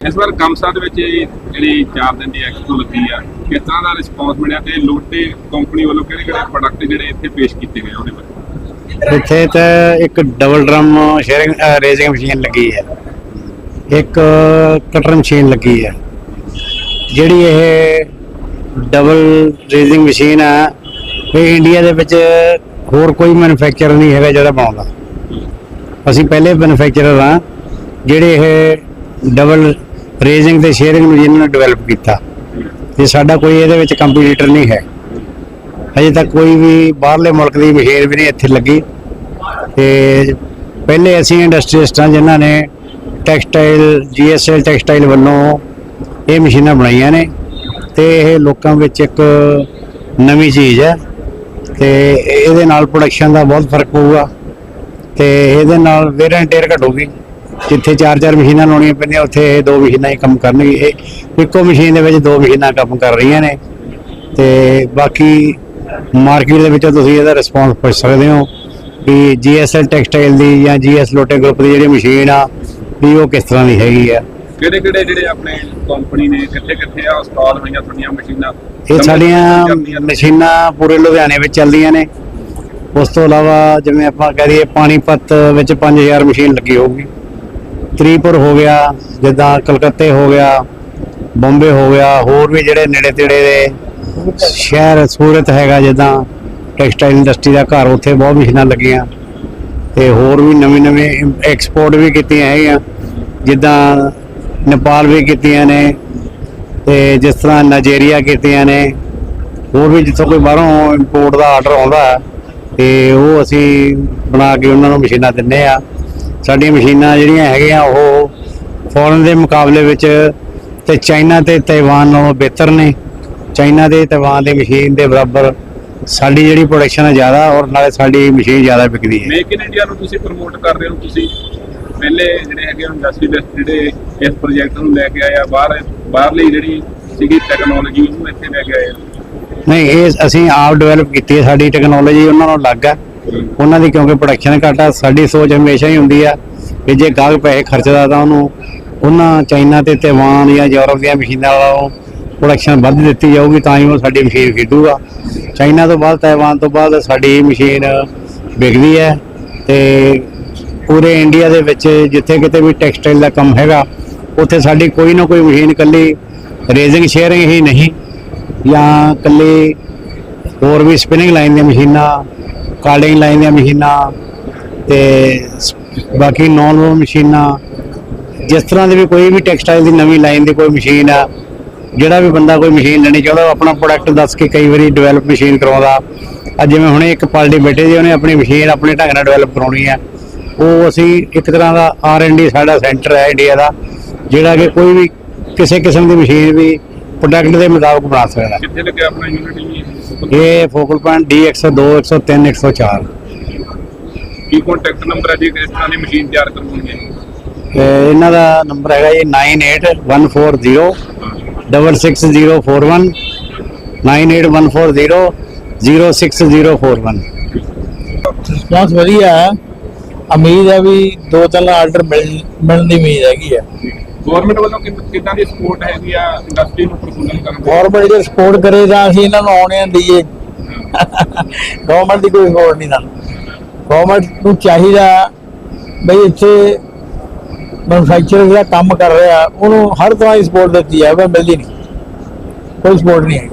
ਇਸ ਵਾਰ ਕਮਸਾ ਦੇ ਵਿੱਚ ਜਿਹੜੀ 4 ਦਿਨ ਦੀ ਐਕਸਪੋ ਲੱਗੀ ਆ ਕਿਸ ਤਰ੍ਹਾਂ ਦਾ ਰਿਸਪੌਂਸ ਮਿਲਿਆ ਤੇ ਲੋਟੇ ਕੰਪਨੀ ਵੱਲੋਂ ਕਿਹੜੇ ਕਿਹੜੇ ਪ੍ਰੋਡਕਟ ਜਿਹੜੇ ਇੱਥੇ ਪੇਸ਼ ਕੀਤੇ ਗਏ ਉਹਦੇ ਬਾਰੇ? ਇੱਥੇ ਤਾਂ ਇੱਕ double drum shearing raising machine ਲੱਗੀ ਹੈ। ਇੱਕ ਕਟਰ ਮਸ਼ੀਨ ਲੱਗੀ ਹੈ। ਜਿਹੜੀ ਇਹ ਡਬਲ ਰੇਜ਼ਿੰਗ ਮਸ਼ੀਨ ਆ, ਇਹ ਇੰਡੀਆ ਦੇ ਵਿੱਚ ਹੋਰ ਕੋਈ ਮੈਨੂਫੈਕਚਰ ਨਹੀਂ ਹੈਗਾ ਜਿਹੜਾ ਬਣਾਉਂਦਾ। ਅਸੀਂ ਪਹਿਲੇ ਮੈਨੂਫੈਕਚਰਰ ਆ ਜਿਹੜੇ ਇਹ ਡਬਲ ਰੇਜ਼ਿੰਗ ਤੇ ਸ਼ੇਅਰਿੰਗ ਮਸ਼ੀਨ ਨੂੰ ਡਿਵੈਲਪ ਕੀਤਾ। ਤੇ ਸਾਡਾ ਕੋਈ ਇਹਦੇ ਵਿੱਚ ਕੰਪੀਟੀਟਰ ਨਹੀਂ ਹੈ। ਅਜੇ ਤੱਕ ਕੋਈ ਵੀ ਬਾਹਰਲੇ ਮੁਲਕ ਦੀ ਮਸ਼ੀਨ ਵੀ ਨਹੀਂ ਇੱਥੇ ਲੱਗੀ। ਤੇ ਪਹਿਲੇ ਅਸੀਂ ਇੰਡਸਟਰੀਸਟ ਹਾਂ ਜਿਨ੍ਹਾਂ ਨੇ ਟੈਕਸਟਾਈਲ ਜੀਐਸਐਲ ਟੈਕਸਟਾਈਲ ਵੱਲੋਂ ਇਹ ਮਸ਼ੀਨਾਂ ਬਣਾਈਆਂ ਨੇ। ਤੇ ਇਹ ਲੋਕਾਂ ਵਿੱਚ ਇੱਕ ਨਵੀਂ ਚੀਜ਼ ਹੈ। ਤੇ ਇਹਦੇ ਨਾਲ ਪ੍ਰੋਡਕਸ਼ਨ ਦਾ ਬਹੁਤ ਫ਼ਰਕ ਪਊਗਾ। ਤੇ ਇਹਦੇ ਨਾਲ ਵੇਰ ਐਂਡ ਟੇਅਰ ਘਟੂਗੀ। ਜਿੱਥੇ ਚਾਰ ਚਾਰ ਮਸ਼ੀਨਾਂ ਲਾਉਣੀਆਂ ਪੈਂਦੀਆਂ ਉੱਥੇ ਇਹ ਦੋ ਮਸ਼ੀਨਾਂ ਹੀ ਕੰਮ ਕਰਨਗੀ। ਇਹ ਇੱਕੋ ਮਸ਼ੀਨ ਦੇ ਵਿੱਚ ਦੋ ਮਸ਼ੀਨਾਂ ਕੰਮ ਕਰ ਰਹੀਆਂ ਨੇ। ਤੇ ਬਾਕੀ ਮਾਰਕੀਟ ਦੇ ਵਿੱਚੋਂ ਤੁਸੀਂ ਇਹਦਾ ਰਿਸਪੌਂਸ ਪੁੱਛ ਸਕਦੇ ਹੋ ਕਿ ਜੀਐਸਐਲ ਟੈਕਸਟਾਈਲ ਦੀ ਜਾਂ ਜੀਐਸ ਲੋਟੇ ਗਰੁੱਪ ਦੀ ਜਿਹੜੀ ਮਸ਼ੀਨ ਆ ਵੀ ਉਹ ਕਿਸ ਤਰ੍ਹਾਂ ਦੀ ਹੈਗੀ ਆ। ਕਿਹੜੇ ਕਿਹੜੇ ਜਿਹੜੇ ਆਪਣੇ ਕੰਪਨੀ ਨੇ ਕਿੱਥੇ ਕਿੱਥੇ ਆ ਇੰਸਟਾਲ ਹੋਈਆਂ ਤੁਹਾਡੀਆਂ ਮਸ਼ੀਨਾਂ? ਇਹ ਸਾਡੀਆਂ। ਮਸ਼ੀਨਾਂ ਪੂਰੇ ਲੁਧਿਆਣੇ ਵਿੱਚ ਚੱਲਦੀਆਂ ਨੇ। ਉਸ ਤੋਂ ਇਲਾਵਾ ਜਿਵੇਂ ਆਪਾਂ ਕਹਿ ਦਈਏ ਪਾਣੀਪਤ ਵਿੱਚ 5000 ਮਸ਼ੀਨ ਲੱਗੀ ਹੋਊਗੀ। ਤ੍ਰਿਪੁਰ ਹੋ ਗਿਆ ਜਿੱਦਾਂ ਕਲਕੱਤੇ ਹੋ ਗਿਆ ਬੰਬੇ ਹੋ ਗਿਆ ਹੋਰ ਵੀ ਜਿਹੜੇ ਨੇੜੇ ਤੇੜੇ ਦੇ ਸ਼ਹਿਰ ਸੂਰਤ ਹੈਗਾ ਜਿੱਦਾਂ ਟੈਕਸਟਾਈਲ ਇੰਡਸਟਰੀ ਦਾ ਘਰ ਉੱਥੇ ਬਹੁਤ ਮਸ਼ੀਨਾਂ ਲੱਗੀਆਂ। ਤੇ ਹੋਰ ਵੀ ਨਵੀਂ ਨਵੀਂ ਐਕਸਪੋਰਟ ਵੀ ਕੀਤੀਆਂ ਹੈਗੀਆਂ ਜਿੱਦਾਂ ਨੇਪਾਲ ਵੀ ਕੀਤੀਆਂ ਨੇ ਤੇ ਜਿਸ ਤਰ੍ਹਾਂ ਨਾਈਜੀਰੀਆ ਕੀਤੀਆਂ ਨੇ ਹੋਰ ਵੀ ਜਿੱਥੋਂ ਕੋਈ ਬਾਹਰੋਂ ਇੰਪੋਰਟ ਦਾ ਆਰਡਰ ਆਉਂਦਾ ਹੈ, ਤੇ ਉਹ ਅਸੀਂ ਬਣਾ ਕੇ ਉਹਨਾਂ ਨੂੰ ਮਸ਼ੀਨਾਂ ਦਿੰਨੇ ਆ ਸਾਡੀਆਂ ਮਸ਼ੀਨਾਂ ਜਿਹੜੀਆਂ ਹੈਗੀਆਂ ਉਹ ਫੋਰਨ ਦੇ ਮੁਕਾਬਲੇ ਵਿੱਚ ਤੇ ਚਾਈਨਾ ਤੇ ਤਾਈਵਾਨ ਨਾਲੋਂ ਬਿਹਤਰ ਨੇ। ਚਾਈਨਾ ਤੇ ਤਾਈਵਾਨ ਦੀ ਮਸ਼ੀਨ ਦੇ ਬਰਾਬਰ ਸਾਡੀ ਜਿਹੜੀ ਪ੍ਰੋਡਕਸ਼ਨ ਹੈ ਜ਼ਿਆਦਾ ਔਰ ਨਾਲੇ ਸਾਡੀ ਮਸ਼ੀਨ ਜ਼ਿਆਦਾ ਵਿਕਦੀ ਹੈ। ਮੇਕ ਇਨ ਇੰਡੀਆ ਨੂੰ ਤੁਸੀਂ ਪ੍ਰਮੋਟ ਕਰ ਰਹੇ ਹੋ ਤੁਸੀਂ? ਪਹਿਲੇ ਜਿਹੜੇ ਹੈਗੇ ਇੰਡਸਟਰੀਲਿਸਟ ਜਿਹੜੇ ਇਸ ਪ੍ਰੋਜੈਕਟ ਨੂੰ ਲੈ ਕੇ ਆਏ ਆ ਬਾਹਰ ਬਾਹਰਲੀ ਜਿਹੜੀ ਸੀਗੀ ਟੈਕਨੋਲੋਜੀ ਉਹਨੂੰ ਇੱਥੇ ਲੈ ਕੇ ਆਏ ਆ। ਨਹੀਂ ਇਹ ਅਸੀਂ ਆਪ ਡਿਵੈਲਪ ਕੀਤੀ ਹੈ ਸਾਡੀ ਟੈਕਨੋਲੋਜੀ ਉਹਨਾਂ ਨੂੰ ਅਲੱਗ ਹੈ ਉਹਨਾਂ ਦੀ ਕਿਉਂਕਿ ਪ੍ਰੋਡਕਸ਼ਨ ਘੱਟ ਆ, ਸਾਡੀ ਸੋਚ ਹਮੇਸ਼ਾ ਹੀ ਹੁੰਦੀ ਆ ਕਿ ਜੇ ਗਾਹਕ ਪੈਸੇ ਖਰਚਦਾ ਤਾਂ ਉਹਨੂੰ ਉਹਨਾਂ ਚਾਈਨਾ ਤੇ ਤੈਵਾਨ ਜਾਂ ਯੂਰਪ ਦੀਆਂ ਮਸ਼ੀਨਾਂ ਨਾਲੋਂ ਪ੍ਰੋਡਕਸ਼ਨ ਵੱਧ ਦਿੱਤੀ ਜਾਊਗੀ, ਤਾਂ ਹੀ ਉਹ ਸਾਡੀ ਮਸ਼ੀਨ ਖੇਡੂਗਾ ਚਾਈਨਾ ਤੋਂ ਬਾਅਦ ਤਾਈਵਾਨ ਤੋਂ ਬਾਅਦ ਸਾਡੀ ਮਸ਼ੀਨ ਵਿਕਦੀ ਹੈ ਤੇ ਪੂਰੇ ਇੰਡੀਆ ਦੇ ਵਿੱਚ ਜਿੱਥੇ ਕਿਤੇ ਵੀ ਟੈਕਸਟਾਈਲ ਦਾ ਕੰਮ ਹੈਗਾ, ਉੱਥੇ ਸਾਡੀ ਕੋਈ ਨਾ ਕੋਈ ਮਸ਼ੀਨ ਕੱਲੀ ਰੇਜ਼ਿੰਗ ਸ਼ੇਅਰਿੰਗ ਹੀ ਨਹੀਂ ਜਾਂ ਕੱਲੀ ਹੋਰ ਵੀ ਸਪਿਨਿੰਗ ਲਾਈਨ ਦੀਆਂ ਮਸ਼ੀਨਾਂ ਕਾਰਡਿੰਗ ਲਾਈਨ ਦੀਆਂ ਮਸ਼ੀਨਾਂ ਤੇ ਬਾਕੀ ਨੌਨ ਵੋ ਮਸ਼ੀਨਾਂ। ਜਿਸ ਤਰ੍ਹਾਂ ਦੀ ਵੀ ਕੋਈ ਵੀ ਟੈਕਸਟਾਈਲ ਦੀ ਨਵੀਂ ਲਾਈਨ ਦੀ ਕੋਈ ਮਸ਼ੀਨ ਆ, ਜਿਹੜਾ ਵੀ ਬੰਦਾ ਕੋਈ ਮਸ਼ੀਨ ਲੈਣੀ ਚਾਹੁੰਦਾ, ਉਹ ਆਪਣਾ ਪ੍ਰੋਡਕਟ ਦੱਸ ਕੇ ਕਈ ਵਾਰੀ ਡਿਵੈਲਪ ਮਸ਼ੀਨ ਕਰਵਾਉਂਦਾ। ਅੱਜ ਜਿਵੇਂ ਹੁਣੇ ਇੱਕ ਪਾਰਟੀ ਬੈਠੇ ਜੀ ਉਹਨੇ ਆਪਣੀ ਮਸ਼ੀਨ ਆਪਣੇ ਢੰਗ ਨਾਲ ਡਿਵੈਲਪ ਕਰਾਉਣੀ ਆ। ਉਹ ਅਸੀਂ ਇੱਕ ਤਰ੍ਹਾਂ ਦਾ ਆਰ ਐਂਡ ਡੀ ਸਾਡਾ ਸੈਂਟਰ ਹੈ ਇੰਡੀਆ ਦਾ, ਜਿਹੜਾ ਕਿ ਕੋਈ ਵੀ ਕਿਸੇ ਕਿਸਮ ਦੀ ਮਸ਼ੀਨ ਵੀ ਪ੍ਰੋਡਕਟ ਦੇ ਮੁਤਾਬਕ ਬਣਾ ਸਕਦਾ ਕਿੱਥੇ ਲੱਗਿਆ ਆਪਣਾ ਯੂਨਿਟ ਜੀ ਇਹ ਫੋਕਲ ਪੁਆਇੰਟ D102 103 104 ਕੀ ਕੰਟੈਕਟ ਨੰਬਰ ਹੈ ਜੀ ਇਸ ਤਰ੍ਹਾਂ ਦੀ ਮਸ਼ੀਨ ਤਿਆਰ ਕਰਵਾਉਣੀ ਹੈ ਇਹਨਾਂ ਦਾ ਨੰਬਰ ਹੈਗਾ ਜੀ 98140 66041 98140 06041 ਰਿਸਪੌਂਸ ਵਧੀਆ ਹੈ ਉਮੀਦ ਹੈ ਵੀ ਦੋ ਤਿੰਨ ਆਰਡਰ ਮਿਲ ਮਿਲਣ ਦੀ ਉਮੀਦ ਹੈਗੀ ਹੈ ਗਵਰਨਮੈਂਟ ਵੱਲੋਂ ਕਿ- ਕਿੱਦਾਂ ਦੀ ਸਪੋਰਟ ਹੈਗੀ ਆ ਇੰਡਸਟਰੀ ਨੂੰ ਪ੍ਰਫੁੱਲਨ ਕਰਨ ਦੀ? ਗਵਰਨਮੈਂਟ ਜੇ ਸਪੋਰਟ ਕਰੇ ਤਾਂ ਅਸੀਂ ਇਹਨਾਂ ਨੂੰ ਆਉਣੇ ਦਈਏ ਗਵਰਨਮੈਂਟ ਦੀ ਕੋਈ ਸਪੋਰਟ ਨਹੀਂ ਨਾ। ਗਵਰਨਮੈਂਟ ਨੂੰ ਚਾਹੀਦਾ ਬਈ ਇੱਥੇ ਮੈਨੂਫੈਕਚਰਰ ਜਿਹੜਾ ਕੰਮ ਕਰ ਰਿਹਾ, ਉਹਨੂੰ ਹਰ ਤਰ੍ਹਾਂ ਦੀ ਸਪੋਰਟ ਦਿੱਤੀ ਜਾਵੇ, ਮਿਲਦੀ ਨਹੀਂ। ਕੋਈ ਸਪੋਰਟ ਨਹੀਂ ਹੈ